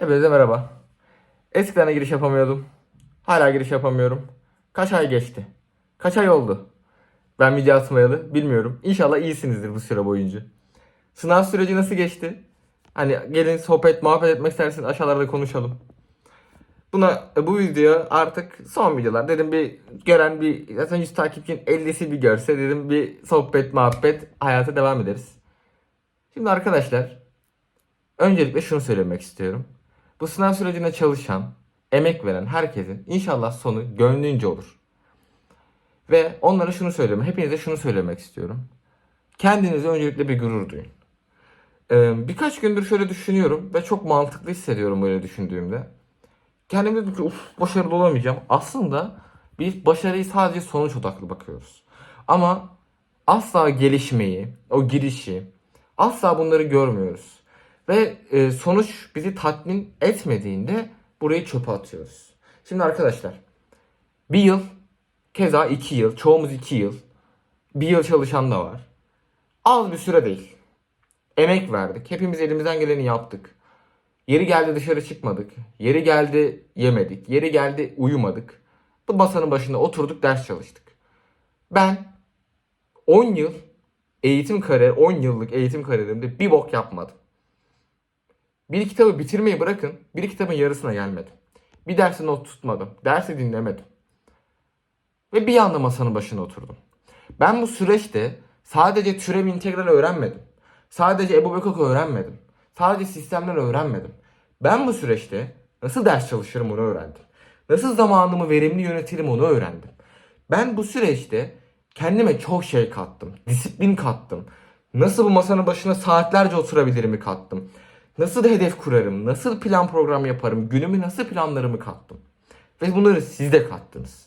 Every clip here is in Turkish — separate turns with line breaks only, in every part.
Hepinize merhaba. Eskiden giriş yapamıyordum. Hala giriş yapamıyorum. Kaç ay geçti? Kaç ay oldu? Ben video atmayalı bilmiyorum. İnşallah iyisinizdir bu süre boyunca. Sınav süreci nasıl geçti? Hani gelin sohbet muhabbet etmek isterseniz aşağılarda konuşalım. Buna bu video artık son videolar. Dedim bir gören bir zaten 100 takipçinin 50'si bir görse dedim bir sohbet muhabbet hayata devam ederiz. Şimdi arkadaşlar öncelikle şunu söylemek istiyorum. Bu sınav sürecinde çalışan, emek veren herkesin inşallah sonu gönlünce olur. Ve onlara şunu söyleme, hepinize şunu söylemek istiyorum. Kendinize öncelikle bir gurur duyun. Ee, birkaç gündür şöyle düşünüyorum ve çok mantıklı hissediyorum böyle düşündüğümde. Kendime dedim ki uf başarılı olamayacağım. Aslında biz başarıyı sadece sonuç odaklı bakıyoruz. Ama asla gelişmeyi, o girişi, asla bunları görmüyoruz. Ve e, sonuç bizi tatmin etmediğinde burayı çöpe atıyoruz. Şimdi arkadaşlar bir yıl, keza iki yıl, çoğumuz iki yıl, bir yıl çalışan da var. Az bir süre değil. Emek verdik. Hepimiz elimizden geleni yaptık. Yeri geldi dışarı çıkmadık. Yeri geldi yemedik. Yeri geldi uyumadık. Bu masanın başında oturduk ders çalıştık. Ben 10 yıl eğitim kariyer, 10 yıllık eğitim kariyerimde bir bok yapmadım. Bir kitabı bitirmeyi bırakın, bir kitabın yarısına gelmedim. Bir dersi not tutmadım, dersi dinlemedim. Ve bir anda masanın başına oturdum. Ben bu süreçte sadece türev integral öğrenmedim. Sadece Ebu Bekok öğrenmedim. Sadece sistemler öğrenmedim. Ben bu süreçte nasıl ders çalışırım onu öğrendim. Nasıl zamanımı verimli yönetirim onu öğrendim. Ben bu süreçte kendime çok şey kattım. Disiplin kattım. Nasıl bu masanın başına saatlerce oturabilirimi kattım. Nasıl hedef kurarım, nasıl plan program yaparım, günümü nasıl planlarımı kattım. Ve bunları siz de kattınız.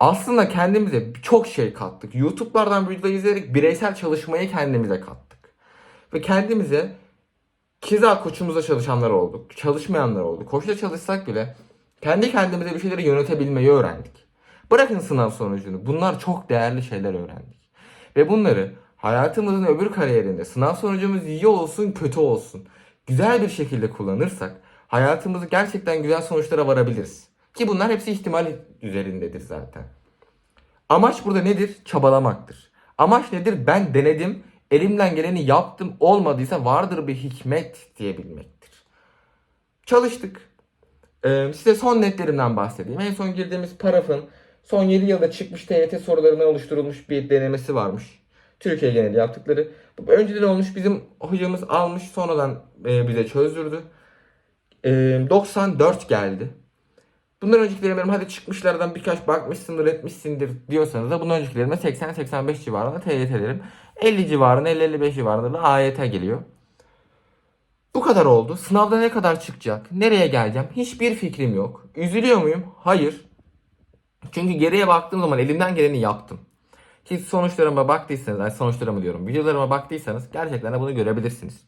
Aslında kendimize çok şey kattık. YouTube'lardan video izleyerek bireysel çalışmayı kendimize kattık. Ve kendimize Keza koçumuzda çalışanlar olduk. Çalışmayanlar oldu. Koçta çalışsak bile kendi kendimize bir şeyleri yönetebilmeyi öğrendik. Bırakın sınav sonucunu. Bunlar çok değerli şeyler öğrendik. Ve bunları hayatımızın öbür kariyerinde sınav sonucumuz iyi olsun kötü olsun. Güzel bir şekilde kullanırsak hayatımızı gerçekten güzel sonuçlara varabiliriz. Ki bunlar hepsi ihtimal üzerindedir zaten. Amaç burada nedir? Çabalamaktır. Amaç nedir? Ben denedim, elimden geleni yaptım, olmadıysa vardır bir hikmet diyebilmektir. Çalıştık. Ee, size son netlerimden bahsedeyim. En son girdiğimiz parafın son 7 yılda çıkmış TYT sorularına oluşturulmuş bir denemesi varmış. Türkiye geneli yaptıkları. Önceden olmuş bizim hocamız almış sonradan e, bize çözdürdü. E, 94 geldi. Bundan öncekilerim benim hadi çıkmışlardan birkaç bakmışsındır etmişsindir diyorsanız da bundan öncekilerime 80-85 civarında TYT'lerim. 50 civarında 50-55 civarında da AYT geliyor. Bu kadar oldu. Sınavda ne kadar çıkacak? Nereye geleceğim? Hiçbir fikrim yok. Üzülüyor muyum? Hayır. Çünkü geriye baktığım zaman elimden geleni yaptım. Ki sonuçlarıma baktıysanız, yani sonuçlarıma diyorum, videolarıma baktıysanız gerçekten de bunu görebilirsiniz.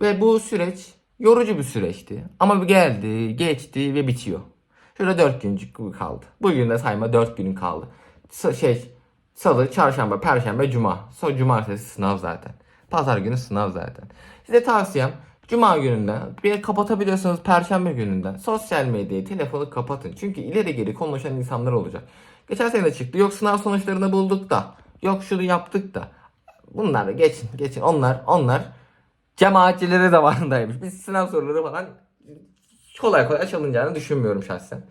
Ve bu süreç yorucu bir süreçti. Ama geldi, geçti ve bitiyor. Şöyle 4 güncük kaldı. Bugün de sayma 4 günün kaldı. Sa- şey, salı, çarşamba, perşembe, cuma. Sonra cumartesi sınav zaten. Pazar günü sınav zaten. Size tavsiyem Cuma gününden bir kapatabiliyorsanız Perşembe gününden sosyal medyayı, telefonu kapatın. Çünkü ileri geri konuşan insanlar olacak. Geçen sene çıktı. Yok sınav sonuçlarını bulduk da. Yok şunu yaptık da. Bunlar da geçin, geçin. Onlar, onlar cemaatçileri zamanındaymış. Biz sınav soruları falan kolay kolay çalınacağını düşünmüyorum şahsen.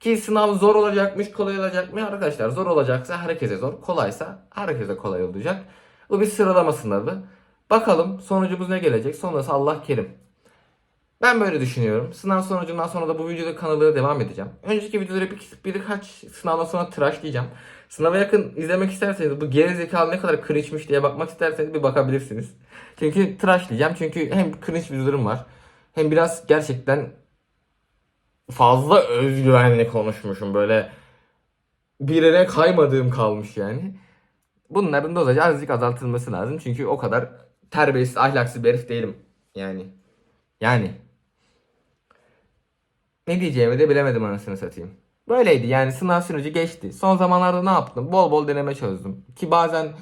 Ki sınav zor olacakmış, kolay olacakmış arkadaşlar. Zor olacaksa herkese zor, kolaysa herkese kolay olacak. Bu bir sıralama sınavı. Bakalım sonucumuz ne gelecek? Sonrası Allah kerim. Ben böyle düşünüyorum. Sınav sonucundan sonra da bu videoda kanalıma devam edeceğim. Önceki videoları bir, birkaç sınavdan sonra tıraşlayacağım. Sınava yakın izlemek isterseniz bu geri zekalı ne kadar cringe'miş diye bakmak isterseniz bir bakabilirsiniz. Çünkü tıraşlayacağım. Çünkü hem cringe videolarım var. Hem biraz gerçekten fazla özgüvenli konuşmuşum. Böyle bir kaymadığım kalmış yani. Bunların dozajı azıcık azaltılması lazım. Çünkü o kadar terbiyesiz, ahlaksız bir herif değilim. Yani. Yani. Ne diyeceğimi de bilemedim anasını satayım. Böyleydi yani sınav süreci geçti. Son zamanlarda ne yaptım? Bol bol deneme çözdüm. Ki bazen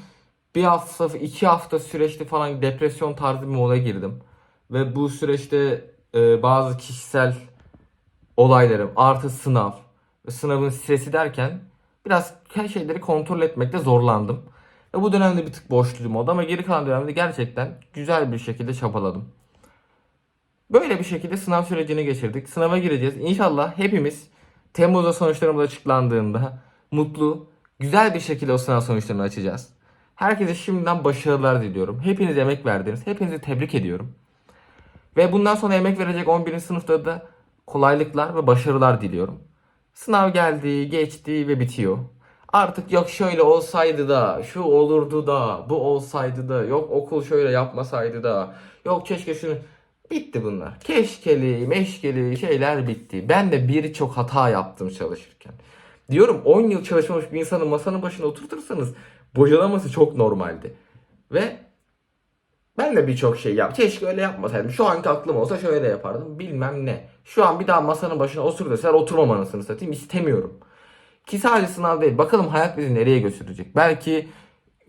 bir hafta, iki hafta süreçte falan depresyon tarzı bir moda girdim. Ve bu süreçte e, bazı kişisel olaylarım artı sınav sınavın stresi derken biraz her şeyleri kontrol etmekte zorlandım. Ve bu dönemde bir tık boşluğum oldu ama geri kalan dönemde gerçekten güzel bir şekilde çabaladım. Böyle bir şekilde sınav sürecini geçirdik. Sınava gireceğiz. İnşallah hepimiz Temmuz'da sonuçlarımız açıklandığında mutlu, güzel bir şekilde o sınav sonuçlarını açacağız. Herkese şimdiden başarılar diliyorum. Hepiniz emek verdiniz. Hepinizi tebrik ediyorum. Ve bundan sonra emek verecek 11. sınıfta da kolaylıklar ve başarılar diliyorum. Sınav geldi, geçti ve bitiyor. Artık yok şöyle olsaydı da, şu olurdu da, bu olsaydı da, yok okul şöyle yapmasaydı da, yok keşke şunu... Bitti bunlar. Keşkeli, meşkeli şeyler bitti. Ben de birçok hata yaptım çalışırken. Diyorum 10 yıl çalışmamış bir insanı masanın başına oturtursanız bocalaması çok normaldi. Ve ben de birçok şey yap. Keşke öyle yapmasaydım. Şu anki aklım olsa şöyle yapardım. Bilmem ne. Şu an bir daha masanın başına otur deseler oturmam anasını satayım. İstemiyorum. Ki sadece sınav değil. Bakalım hayat bizi nereye götürecek. Belki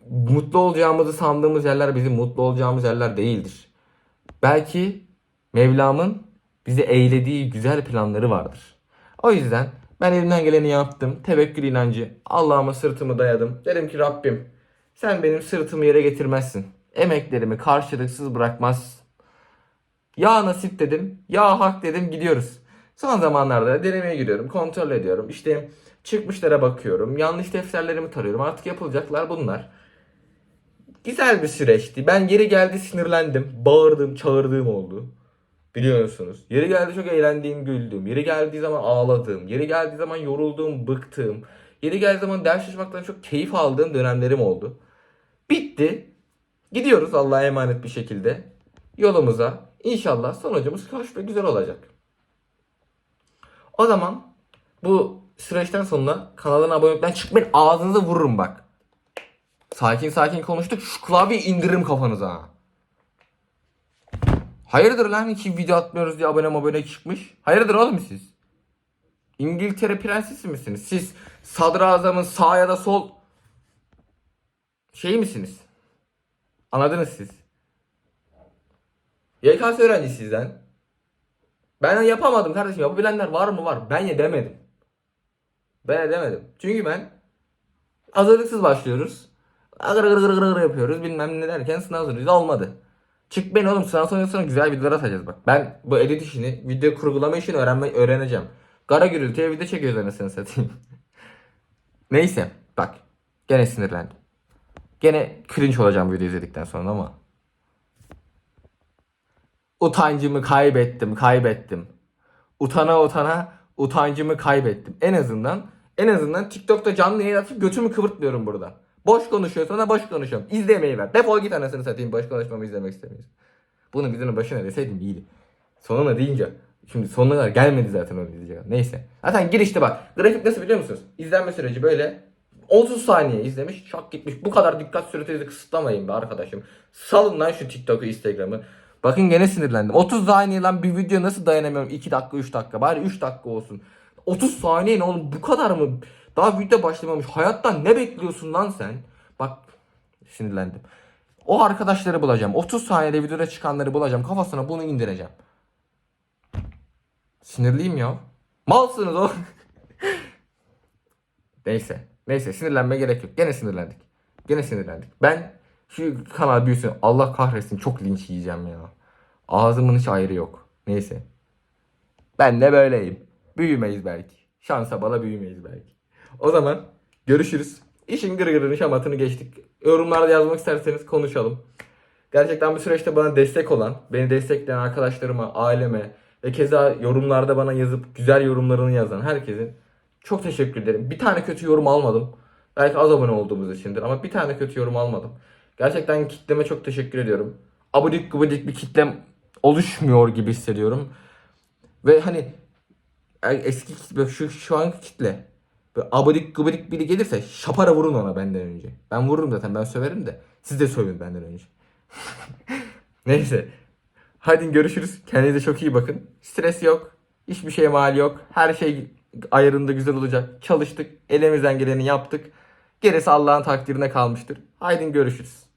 mutlu olacağımızı sandığımız yerler bizim mutlu olacağımız yerler değildir. Belki Mevlam'ın bizi eylediği güzel planları vardır. O yüzden ben elimden geleni yaptım. Tevekkül inancı. Allah'ıma sırtımı dayadım. Dedim ki Rabbim sen benim sırtımı yere getirmezsin. Emeklerimi karşılıksız bırakmaz. Ya nasip dedim. Ya hak dedim gidiyoruz. Son zamanlarda denemeye giriyorum. Kontrol ediyorum. İşte çıkmışlara bakıyorum. Yanlış defterlerimi tarıyorum. Artık yapılacaklar bunlar. Güzel bir süreçti. Ben geri geldi sinirlendim. Bağırdım, çağırdığım oldu. Biliyorsunuz. Yeri geldi çok eğlendiğim, güldüm. Yeri geldiği zaman ağladığım. Yeri geldiği zaman yorulduğum, bıktığım. Yeri geldiği zaman ders çalışmaktan çok keyif aldığım dönemlerim oldu. Bitti. Gidiyoruz Allah'a emanet bir şekilde. Yolumuza. İnşallah sonucumuz hoş ve güzel olacak. O zaman bu süreçten sonra kanalına abone olmaktan çıkmayın. Ağzınıza vururum bak. Sakin sakin konuştuk. Şu klavyeyi indiririm kafanıza. Ha. Hayırdır lan iki video atmıyoruz diye abone abone çıkmış. Hayırdır oğlum siz? İngiltere prensesi misiniz? Siz sadrazamın sağ ya da sol şey misiniz? Anladınız siz. YKS öğrencisiyiz lan. Ben yapamadım kardeşim. Yapabilenler var mı? Var. Ben ya demedim. Ben ya demedim. Çünkü ben hazırlıksız başlıyoruz. Agır agır agır agır yapıyoruz. Bilmem ne derken sınav sonucu olmadı. Çık ben oğlum sınav sonrasında güzel videolar atacağız bak. Ben bu edit işini, video kurgulama işini öğrenme, öğreneceğim. Kara gürültüye video çekiyoruz anasını satayım. Neyse bak. Gene sinirlendim. Gene cringe olacağım bu videoyu izledikten sonra ama. Utancımı kaybettim, kaybettim. Utana utana utancımı kaybettim. En azından en azından TikTok'ta canlı yayın atıp götümü kıvırtmıyorum burada. Boş konuşuyorsan da boş konuşuyorum. İzlemeyi ver. Defol git anasını satayım. Boş konuşmamı izlemek istemiyorsun. Bunu videonun başına deseydim iyiydi. Sonuna deyince. Şimdi sonuna kadar gelmedi zaten onu izleyecek. Neyse. Zaten girişte bak. Grafik nasıl biliyor musunuz? İzlenme süreci böyle 30 saniye izlemiş. Şak gitmiş. Bu kadar dikkat sürenizi kısıtlamayın be arkadaşım. Salın lan şu TikTok'u, Instagram'ı. Bakın gene sinirlendim. 30 saniye lan bir video nasıl dayanamıyorum? 2 dakika, 3 dakika. Bari 3 dakika olsun. 30 saniye ne oğlum? Bu kadar mı? Daha video başlamamış. Hayattan ne bekliyorsun lan sen? Bak sinirlendim. O arkadaşları bulacağım. 30 saniyede videoda çıkanları bulacağım. Kafasına bunu indireceğim. Sinirliyim ya. Malsınız o. Neyse. Neyse sinirlenme gerek yok. Gene sinirlendik. Gene sinirlendik. Ben şu kanal büyüsün. Allah kahretsin çok linç yiyeceğim ya. Ağzımın hiç ayrı yok. Neyse. Ben de böyleyim. Büyümeyiz belki. Şansa bala büyümeyiz belki. O zaman görüşürüz. İşin gırgırını şamatını geçtik. Yorumlarda yazmak isterseniz konuşalım. Gerçekten bu süreçte bana destek olan, beni destekleyen arkadaşlarıma, aileme ve keza yorumlarda bana yazıp güzel yorumlarını yazan herkesin çok teşekkür ederim. Bir tane kötü yorum almadım. Belki az abone olduğumuz içindir ama bir tane kötü yorum almadım. Gerçekten kitleme çok teşekkür ediyorum. Abudik gubidik bir kitlem oluşmuyor gibi hissediyorum. Ve hani eski kitle, şu, şu anki kitle Böyle abidik gubidik biri gelirse şapara vurun ona benden önce. Ben vururum zaten ben söverim de. Siz de sövün benden önce. Neyse. Hadi görüşürüz. Kendinize çok iyi bakın. Stres yok. Hiçbir şeye mal yok. Her şey ayarında güzel olacak. Çalıştık. Elimizden geleni yaptık. Gerisi Allah'ın takdirine kalmıştır. Haydi görüşürüz.